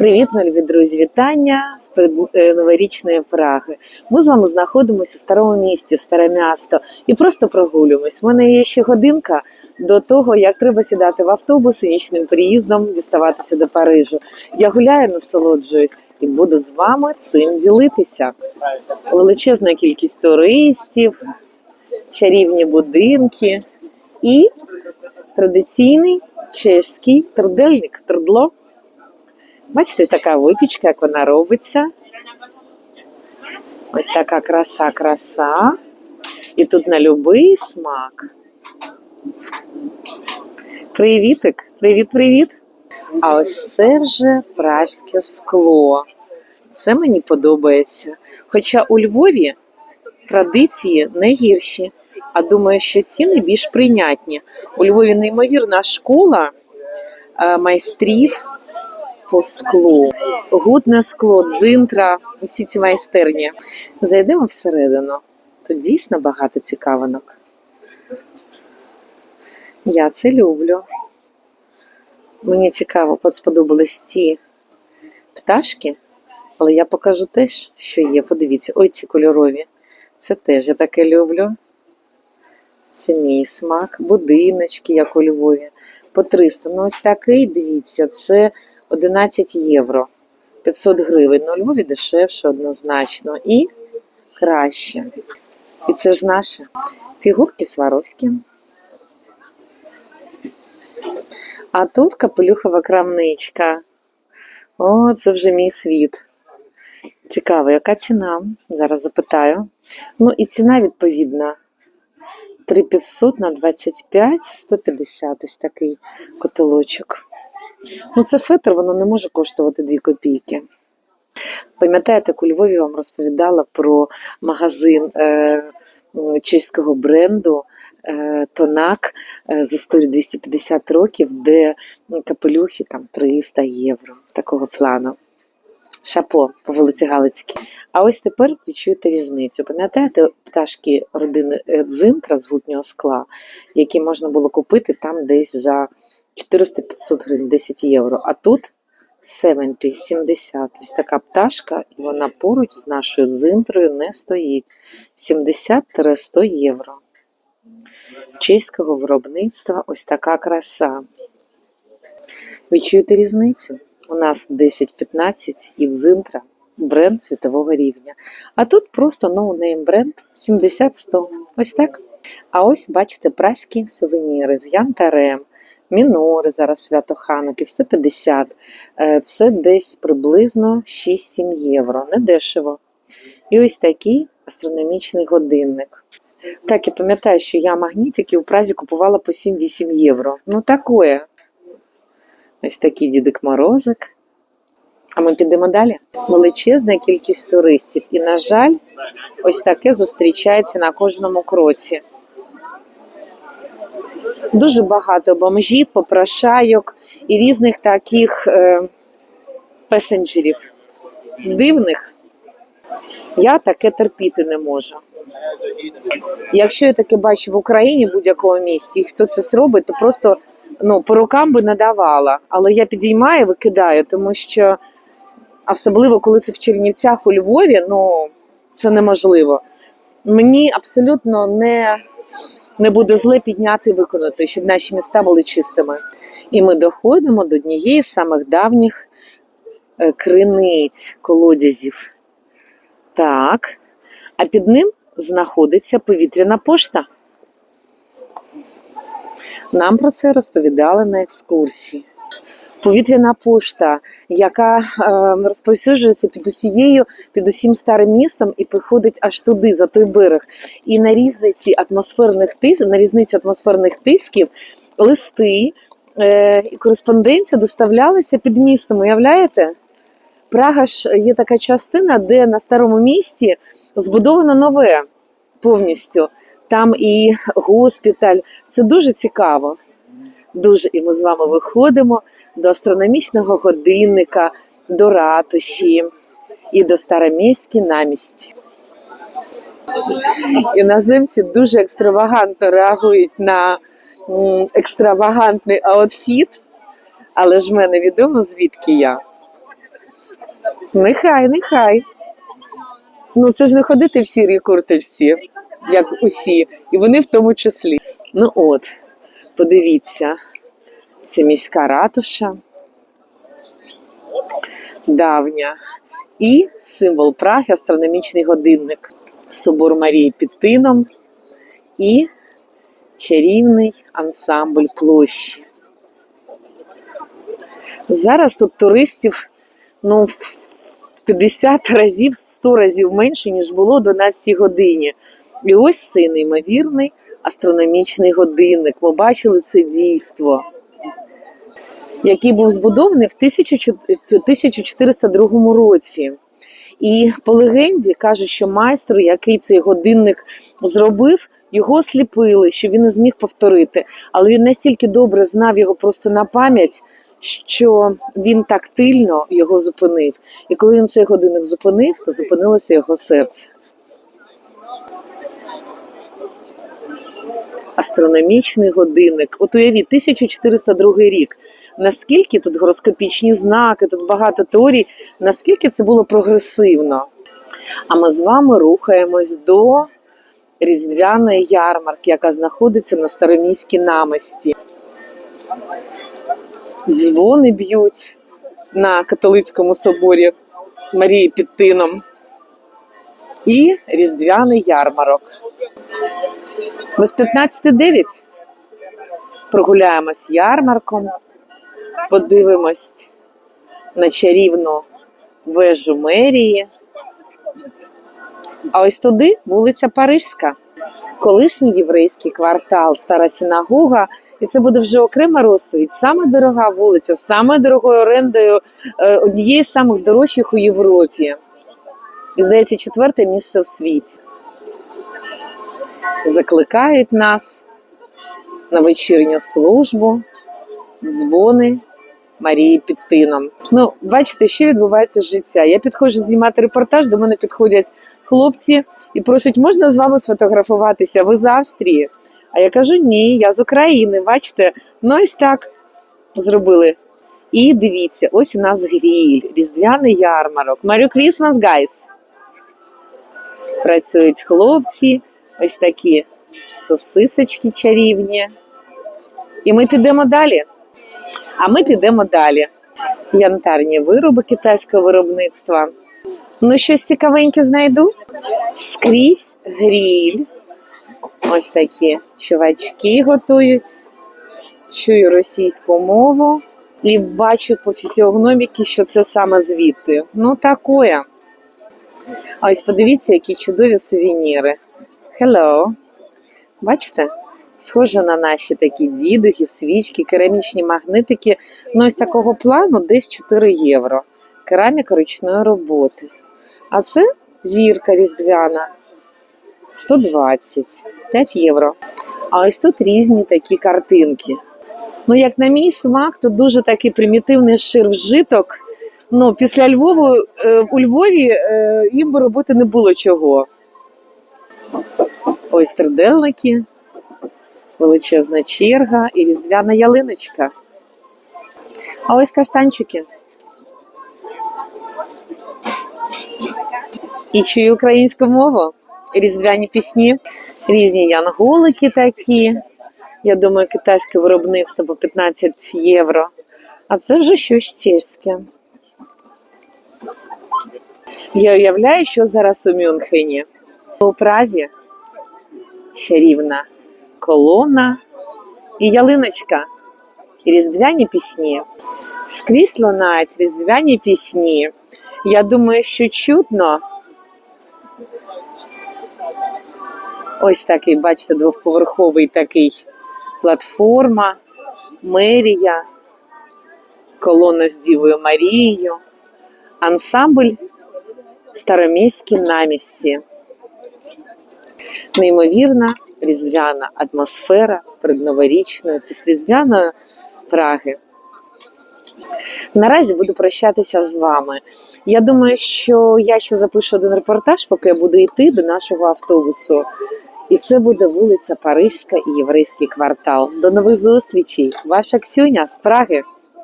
Привіт, мої любі друзі! Вітання з е, новорічної Праги. Ми з вами знаходимося в старому місті, старе місто, і просто прогулюємось. У мене є ще годинка до того, як треба сідати в автобус і нічним приїздом діставатися до Парижу. Я гуляю, насолоджуюсь і буду з вами цим ділитися. Величезна кількість туристів, чарівні будинки і традиційний чеський трудельник, трдло. Бачите, така випічка, як вона робиться. Ось така краса, краса. І тут на любий смак. Привітик, привіт-привіт. А ось це вже пражське скло. Це мені подобається. Хоча у Львові традиції не гірші, а думаю, що ціни більш прийнятні. У Львові неймовірна школа е, майстрів по склу. Гудне скло, дзинтра, усі ці майстерні. Зайдемо всередину. Тут дійсно багато цікавинок. Я це люблю. Мені цікаво, сподобались ці пташки, але я покажу теж, що є. Подивіться, ой, ці кольорові. Це теж я таке люблю. Це мій смак. Будиночки, як у Львові. По 300. Ну, ось такий, дивіться, це 11 євро. 500 гривень. Ну, Львові дешевше однозначно. І краще. І це ж наше. Фігурки Сваровські. А тут капелюхова крамничка. О, це вже мій світ. Цікаво, яка ціна? Зараз запитаю. Ну і ціна відповідна. 3500 на 25, 150 ось такий котелочок. Ну, це фетр, воно не може коштувати 2 копійки. Пам'ятаєте, у Львові вам розповідала про магазин е, чеського бренду е, Тонак е, з історією 250 років, де капелюхи там 300 євро такого плану. Шапо по вулиці Галицькій. А ось тепер відчуєте різницю. Пам'ятаєте пташки родини дзинтра з гутнього скла, які можна було купити там десь за 400-500 гривень, 10 євро. А тут 70, 70. Ось така пташка, і вона поруч з нашою дзинтрою не стоїть. 70-100 євро. Чеського виробництва ось така краса. Відчуєте різницю? У нас 10-15 і дзинтра бренд світового рівня. А тут просто ноунейм бренд 70-100. Ось так. А ось бачите праські сувеніри з янтарем, мінори зараз свято Хануки 150. Е, Це десь приблизно 6-7 євро. Недешево. І ось такий астрономічний годинник. Так, я пам'ятаю, що я магнітики у Празі купувала по 7-8 євро. Ну, такое. Ось такий Дідик Морозик. А ми підемо далі. Величезна кількість туристів. І, на жаль, ось таке зустрічається на кожному кроці. Дуже багато бомжів, попрошайок і різних таких е, песенджерів. Дивних. Я таке терпіти не можу. Якщо я таке бачу в Україні в будь-якому місці, і хто це зробить, то просто ну, по рукам би надавала. Але я підіймаю, викидаю, тому що особливо коли це в Чернівцях у Львові, ну це неможливо. Мені абсолютно не, не буде зле підняти і виконати, щоб наші міста були чистими. І ми доходимо до однієї з самих давніх е, криниць колодязів. Так. А під ним знаходиться повітряна пошта. Нам про це розповідали на екскурсії. Повітряна пошта, яка е, розповсюджується під усією, під усім старим містом і приходить аж туди, за той берег. І на різниці атмосферних тис, на різниці атмосферних тисків листи е, і кореспонденція доставлялися під містом. Уявляєте? Прага ж є така частина, де на старому місті збудовано нове повністю. Там і госпіталь. Це дуже цікаво. Дуже. І ми з вами виходимо до астрономічного годинника, до ратуші і до староміській намісті. Іноземці дуже екстравагантно реагують на екстравагантний аутфіт, але ж мене відомо, звідки я. Нехай, нехай. Ну це ж не ходити в сірій курточці, як усі, і вони в тому числі. Ну от, подивіться, це міська ратуша, давня. І символ Праги астрономічний годинник. Собор Марії під Тином і чарівний ансамбль площі. Зараз тут туристів ну, в 50 разів, 100 разів менше, ніж було о 12 годині. І ось цей неймовірний астрономічний годинник. Ми бачили це дійство, який був збудований в 1402 році. І по легенді кажуть, що майстру, який цей годинник зробив, його сліпили, що він не зміг повторити. Але він настільки добре знав його просто на пам'ять, що він тактильно його зупинив. І коли він цей годинник зупинив, то зупинилося його серце. Астрономічний годинник. От уявіть, 1402 рік. Наскільки тут гороскопічні знаки, тут багато теорій, наскільки це було прогресивно. А ми з вами рухаємось до різдвяної ярмарки, яка знаходиться на староміській намості. Дзвони б'ють на католицькому соборі Марії під Тином. І різдвяний ярмарок. Без 15.09 прогуляємось ярмарком, подивимось на чарівну вежу мерії. А ось туди вулиця Парижська, колишній єврейський квартал, стара синагога. І це буде вже окрема розповідь. Саме дорога вулиця, саме дорогою орендою е, однієї з самих дорожчих у Європі. І здається, четверте місце в світі. Закликають нас на вечірню службу, дзвони Марії під тином. Ну, бачите, що відбувається життя. Я підходжу знімати репортаж, до мене підходять хлопці і просять, можна з вами сфотографуватися? Ви з Австрії? А я кажу, ні, я з України. Бачите, ну ось так зробили. І дивіться, ось у нас гріль, різдвяний ярмарок. Merry Christmas, guys! Працюють хлопці, ось такі сосисочки чарівні. І ми підемо далі. А ми підемо далі. Янтарні вироби китайського виробництва. Ну, щось цікавеньке знайду. Скрізь гріль. Ось такі чувачки готують. Чую російську мову і бачу по фізіогноміки, що це саме звідти. Ну, такое. Ось подивіться, які чудові сувеніри. Hello. Бачите? Схоже на наші такі дідухи, свічки, керамічні магнитики. Ну, ось такого плану десь 4 євро. Кераміка ручної роботи. А це зірка різдвяна 120, 5 євро. А ось тут різні такі картинки. Ну, як на мій смак, то дуже такий примітивний шир вжиток. Ну, після Львову е, у Львові е, їм би робити не було чого. Ось тридельники, величезна черга і різдвяна ялиночка. А ось каштанчики. І чую українську мову, різдвяні пісні, різні янголики такі. Я думаю, китайське виробництво по 15 євро. А це вже щось чеське. Я уявляю, що зараз у Мюнхені. У Празі чарівна колона і ялиночка, і різдвяні пісні. Скрізь лунають різдвяні пісні. Я думаю, що чутно. Ось такий, бачите, двоповерховий такий платформа, мерія, колона з Дівою Марією, ансамбль староміські намісті. Неймовірна різдвяна атмосфера предноворічної, післяріздвяної Праги. Наразі буду прощатися з вами. Я думаю, що я ще запишу один репортаж, поки я буду йти до нашого автобусу. І це буде вулиця Парижська і Єврейський квартал. До нових зустрічей! Ваша Ксюня з Праги.